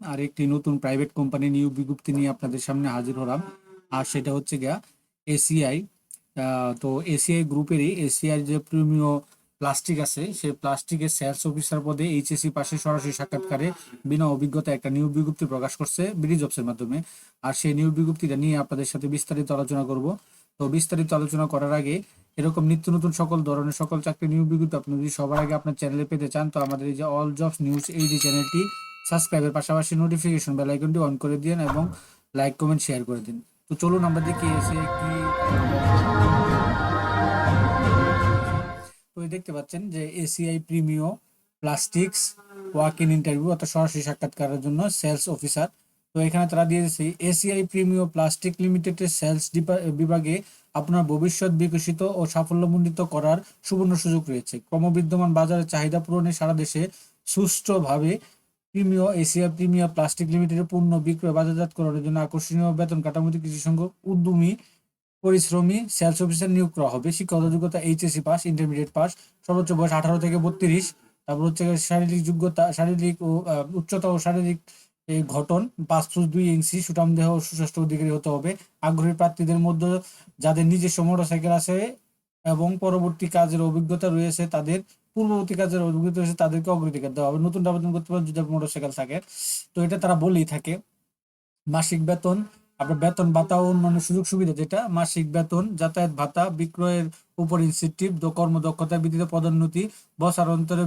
আর একটি নতুন private company নিয়োগ বিজ্ঞপ্তি নিয়ে আপনাদের সামনে হাজির হলাম। আর সেটা হচ্ছে গিয়া এসিআই তো এসিআই গ্রুপেরই এসিআই যে প্রিমিয় প্লাস্টিক আছে, সেই প্লাস্টিকের সেলস অফিসার পদে এইচএসসি পাশে সরাসরি সাক্ষাৎকারে বিনা অভিজ্ঞতা একটা নিয়োগ বিজ্ঞপ্তি প্রকাশ করছে বিডি জবসের মাধ্যমে। আর সেই নিয়োগ বিজ্ঞপ্তিটা নিয়ে আপনাদের সাথে বিস্তারিত আলোচনা করব। তো বিস্তারিত আলোচনা করার আগে এরকম নিত্য নতুন সকল ধরনের সকল চাকরি নিয়োগ বিজ্ঞপ্তি আপনি যদি সবার আগে আপনার চ্যানেলে পেতে চান, তো আমাদের এই যে অল জবস নিউজ এইচডি চ্যানেলটি সাবস্ক্রাইবের পাশাপাশি নোটিফিকেশন বেল আইকনটি অন করে দিন এবং লাইক কমেন্ট শেয়ার করে দিন। তো চলুন আমরা দেখি এসে কি তো দেখতে পাচ্ছেন যে ACI Premio plastics walk in interview অর্থাৎ সরাসরি সাক্ষাৎকারের জন্য সেলস অফিসার তো এখানে তারা দিয়েছে এসিআই প্রিমিও প্লাস্টিক লিমিটেডের সেলস বিভাগে আপনার ভবিষ্যৎ বিকশিত ও সাফল্যমণ্ডিত করার সুবর্ণ সুযোগ রয়েছে। ক্রমবিদ্যমান বাজারের চাহিদা পূরণে সারা দেশে সুষ্ঠুভাবে প্রিমিয় এশিয়া প্রিমিয়ার প্লাস্টিক লিমিটেডের পণ্য বিক্রয় বাজারজাতকরণের জন্য আকর্ষণীয় বেতন কাঠামোতে কিছু সংখ্যক উদ্যমী, পরিশ্রমী, সেলস অফিসার নিয়োগ করা হবে। শিক্ষাগত যোগ্যতা এইচএসসি পাস, ইন্টারমিডিয়েট পাস, সর্বোচ্চ বয়স আঠারো থেকে বত্রিশ। তারপর হচ্ছে শারীরিক যোগ্যতা, শারীরিক ও উচ্চতা ও শারীরিক গঠন, পাঁচ ফুট দুই ইঞ্চি, সুঠাম দেহ সুস্বাস্থ্য অধিকারী হতে হবে। আগ্রহী প্রার্থীদের মধ্যে যাদের নিজস্ব মোটরসাইকেল আছে এবং পরবর্তী কাজের অভিজ্ঞতা রয়েছে তাদের পূর্ববর্তী কাজের অভিজ্ঞতা রয়েছে, তাদেরকে অগ্রাধিকার দেওয়া হবে। নতুন আবেদন করতে পারবে যদি মোটরসাইকেল থাকে তো এটা তারা বলেই থাকে, মাসিক বেতন, আপনার বেতন ভাতা ও অন্যান্য সুযোগ সুবিধা যেটা, মাসিক বেতন, যাতায়াত ভাতা, বিক্রয়ের উপর ইনসেন্টিভ কর্মদক্ষতা ভিত্তিতে পদোন্নতি, বছর অন্তরে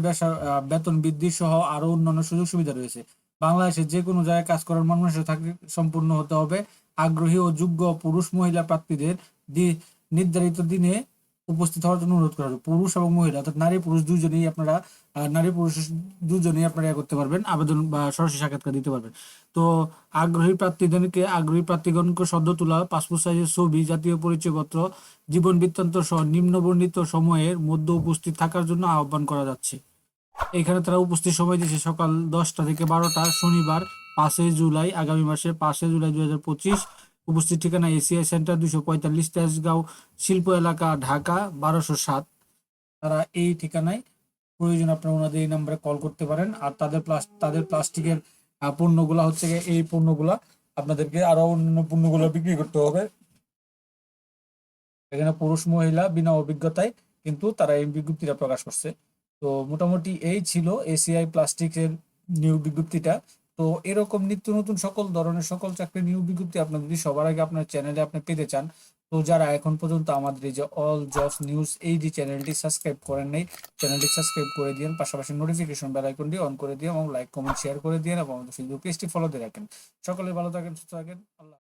বেতন বৃদ্ধি সহ আরও অন্যান্য সুযোগ সুবিধা রয়েছে। বাংলাদেশে যে কোনো জায়গায় কাজ করার মানুষ থাকে, সম্পূর্ণ হতে হবে। আগ্রহী ও যোগ্য পুরুষ মহিলা প্রার্থীদের নির্ধারিত দিনে উপস্থিত হওয়ার জন্য অনুরোধ করা হবে পুরুষ এবং মহিলা, অর্থাৎ নারী পুরুষ দুজনেই আপনারা নারী পুরুষ দুজনেই আপনারা করতে পারবেন, আবেদন বা সরাসরি সাক্ষাৎকার দিতে পারবেন। তো আগ্রহী প্রার্থীদেরকে, আগ্রহী প্রার্থীগণকে সদ্য তোলা, পাসপোর্ট সাইজের ছবি, জাতীয় পরিচয়পত্র, জীবন বৃত্তান্ত সহ নিম্নবর্ণিত সময়ের মধ্যে উপস্থিত থাকার জন্য আহ্বান করা যাচ্ছে। এখানে তারা উপস্থিত সময় দিয়েছে সকাল দশটা থেকে বারোটা, শনিবার পাঁচই জুলাই আগামী মাসে পাঁচই জুলাই দুই হাজার পঁচিশ। উপস্থিত ঠিকানা এসিআই সেন্টার দুশো পঁয়তাল্লিশ তেজগাঁও, শিল্প এলাকা, ঢাকা, বারোশো সাত। তারা এই ঠিকানায় প্রয়োজন আপনারা ওনাদের এই নাম্বারে কল করতে পারেন। আর তাদের প্লাস, তাদের প্লাস্টিকের পণ্যগুলা হচ্ছে এই পণ্যগুলা আপনাদেরকে আরও অন্যান্য পণ্যগুলো বিক্রি করতে হবে। এখানে পুরুষ, মহিলা বিনা অভিজ্ঞতায় কিন্তু তারা এই বিজ্ঞপ্তিটা প্রকাশ করছে। তো মোটামুটি এই ছিল এসিআই প্লাস্টিকের নিয়োগ বিজ্ঞপ্তিটা। তো এরকম নিত্য নতুন সকল ধরনের সকল চাকরি নিয়োগ বিজ্ঞপ্তি আপনার যদি সবার আগে আপনার চ্যানেলে আপনি পেতে চান, তো যারা এখন পর্যন্ত আমাদের এই যে অল জবস নিউজ এই যে চ্যানেলটি সাবস্ক্রাইব করেন নাই, চ্যানেলটি সাবস্ক্রাইব করে দিন পাশাপাশি নোটিফিকেশন বেল আইকনটি অন করে দিন এবং লাইক কমেন্ট শেয়ার করে দিন এবং আমাদের ফেসবুক পেজটি ফলো দিয়ে রাখেন। সকলে ভালো থাকেন, সুস্থ থাকেন, আল্লাহ